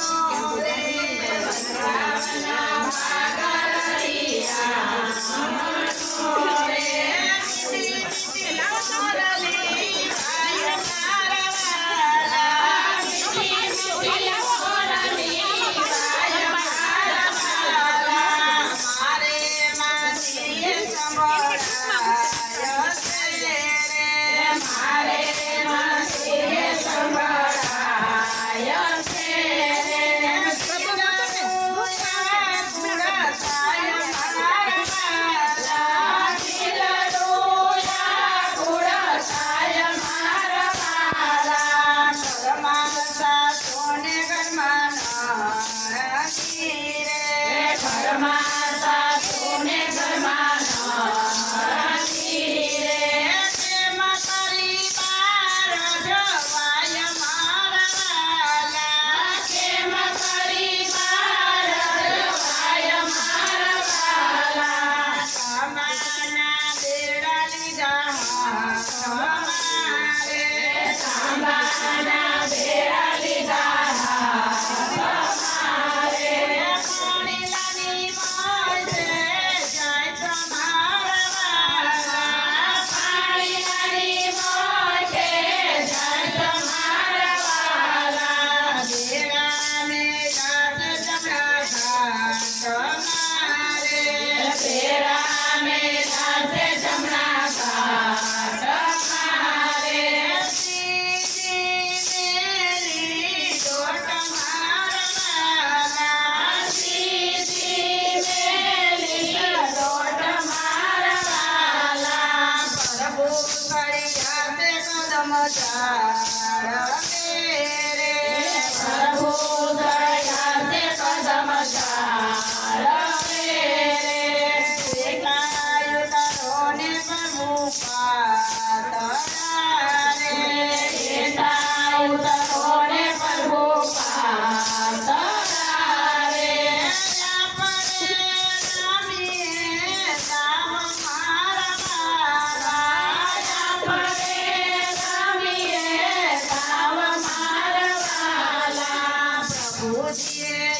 Yes. Oh, Raja, Raja. પ્રભુજીએ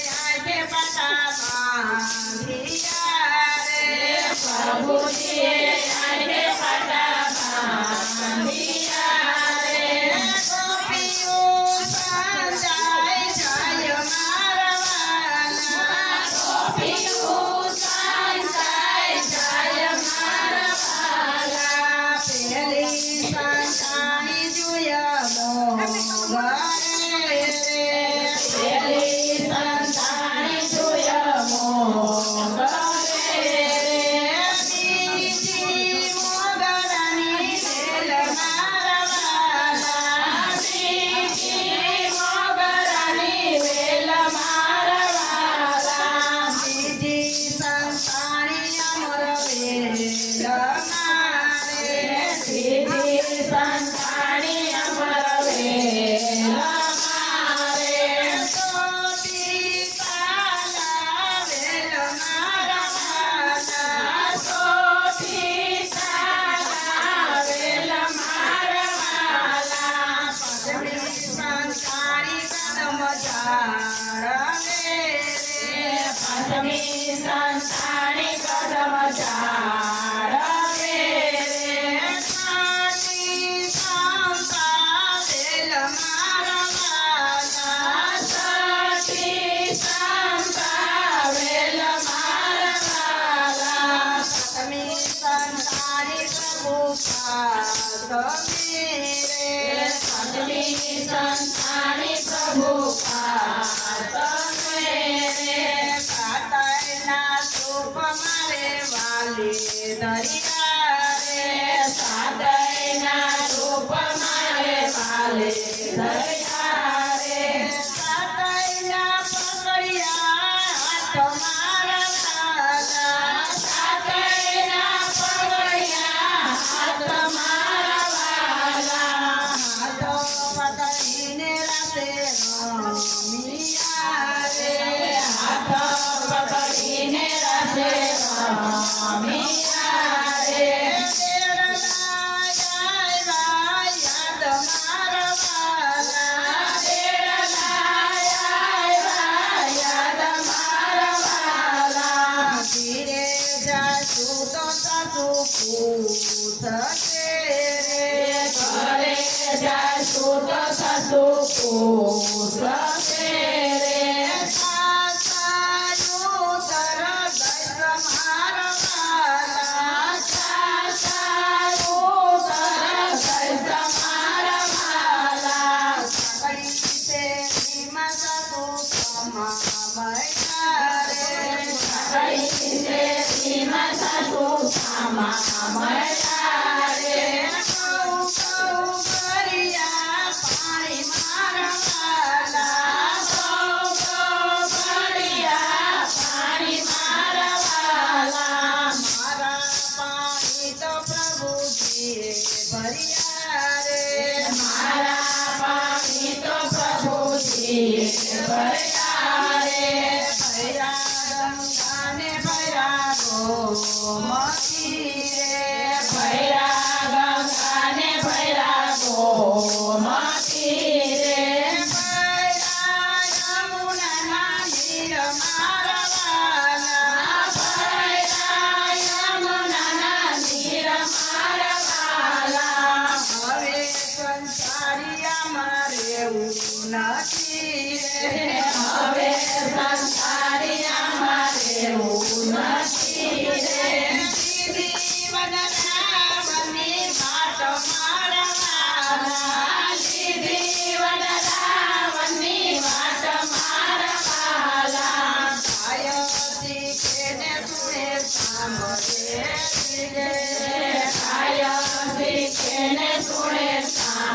તમે સંતાને પ્રભુ તમે રે કાતરના સુખ મારે વાલી દરિયા luta.